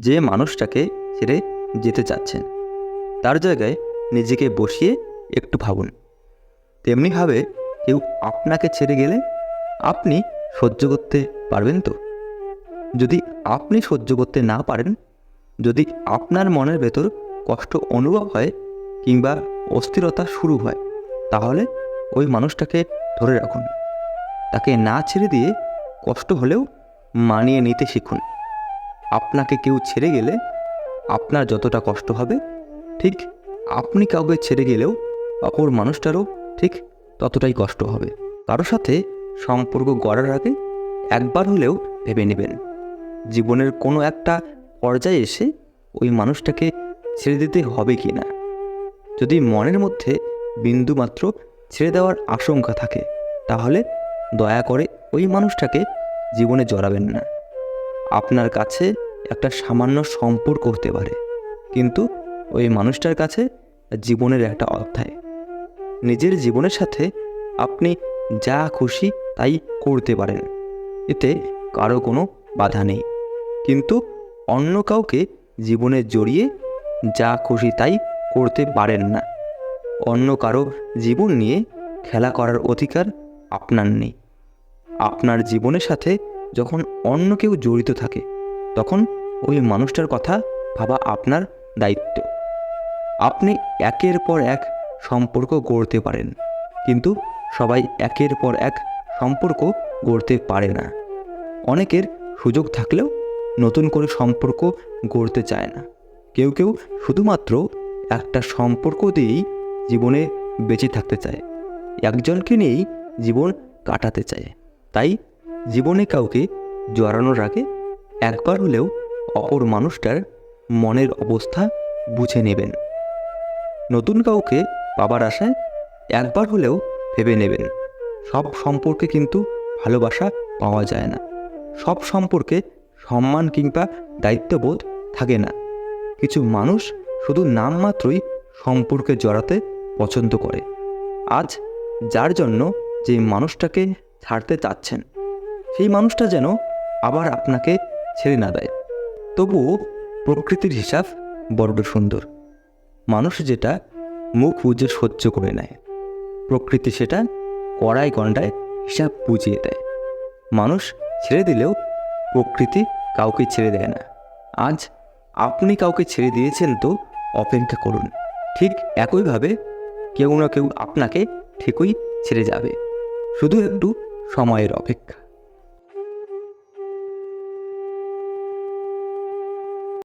যে মানুষটাকে ছেড়ে যেতে চাচ্ছেন, তার জায়গায় নিজেকে বসিয়ে একটু ভাবুন। তেমনিভাবে কেউ আপনাকে ছেড়ে গেলে আপনি সহ্য করতে পারবেন তো? যদি আপনি সহ্য করতে না পারেন, যদি আপনার মনের ভেতর কষ্ট অনুভব হয় কিংবা অস্থিরতা শুরু হয়, তাহলে ওই মানুষটাকে ধরে রাখুন। তাকে না ছেড়ে দিয়ে কষ্ট হলেও মানিয়ে নিতে শিখুন। আপনাকে কেউ ছেড়ে গেলে আপনার যতটা কষ্ট হবে, ঠিক আপনি কাউকে ছেড়ে গেলেও অপর মানুষটারও ঠিক ততটাই কষ্ট হবে। কারও সাথে সম্পর্ক গড়ার আগে একবার হলেও ভেবে নেবেন। জীবনের কোনো একটা পর্যায়ে এসে ওই মানুষটাকে ছেড়ে দিতে হবে কি না? যদি মনের মধ্যে বিন্দুমাত্র ছেড়ে দেওয়ার আশঙ্কা থাকে, তাহলে দয়া করে ওই মানুষটাকে জীবনে জড়াবেন না। আপনার কাছে একটা সামান্য সম্পর্ক হতে পারে। কিন্তু ওই মানুষটার কাছে জীবনের একটা অধ্যায়। নিজের জীবনের সাথে আপনি যা খুশি তাই করতে পারেন। এতে কারও কোনো বাধা নেই। কিন্তু অন্য কাউকে জীবনে জড়িয়ে যা খুশি তাই করতে পারেন না। অন্য কারও জীবন নিয়ে খেলা করার অধিকার আপনার নেই। আপনার জীবনের সাথে যখন অন্য কেউ জড়িত থাকে, তখন ওই মানুষটার কথা ভাবা আপনার দায়িত্ব। আপনি একের পর এক সম্পর্ক গড়তে পারেন, কিন্তু সবাই একের পর এক সম্পর্ক গড়তে পারে না। অনেকের সুযোগ থাকলেও নতুন করে সম্পর্ক গড়তে চায় না। কেউ কেউ শুধুমাত্র একটা সম্পর্ক দিয়েই জীবনে বেঁচে থাকতে চায়। একজনকে নিয়েই জীবন কাটাতে চায়। তাই জীবনে কাউকে জড়ানোর আগে একবার হলেও অপর মানুষটার মনের অবস্থা বুঝে নেবেন। নতুন কাউকে পাবার আশায় একবার হলেও ভেবে নেবেন। সব সম্পর্কে কিন্তু ভালোবাসা পাওয়া যায় না। সব সম্পর্কে সম্মান কিংবা দায়িত্ববোধ থাকে না। কিছু মানুষ শুধু নামমাত্রই সম্পর্কে জড়াতে পছন্দ করে। আজ যার জন্য যে মানুষটাকে ছাড়তে চাচ্ছেন সেই মানুষটা যেন আবার আপনাকে ছেড়ে না দেয়। তবুও প্রকৃতির হিসাব বড্ড সুন্দর। মানুষ যেটা মুখ বুঝে সহ্য করে নেয়, প্রকৃতি সেটা কড়াই গন্ডায় হিসাব বুঝিয়ে দেয়। মানুষ ছেড়ে দিলেও প্রকৃতি কাউকে ছেড়ে দেয় না। আজ আপনি কাউকে ছেড়ে দিয়েছেন তো অপেক্ষা করুন। ঠিক একইভাবে কেউ না কেউ আপনাকে ঠিকই ছেড়ে যাবে। শুধু একটু সময়ের অপেক্ষা।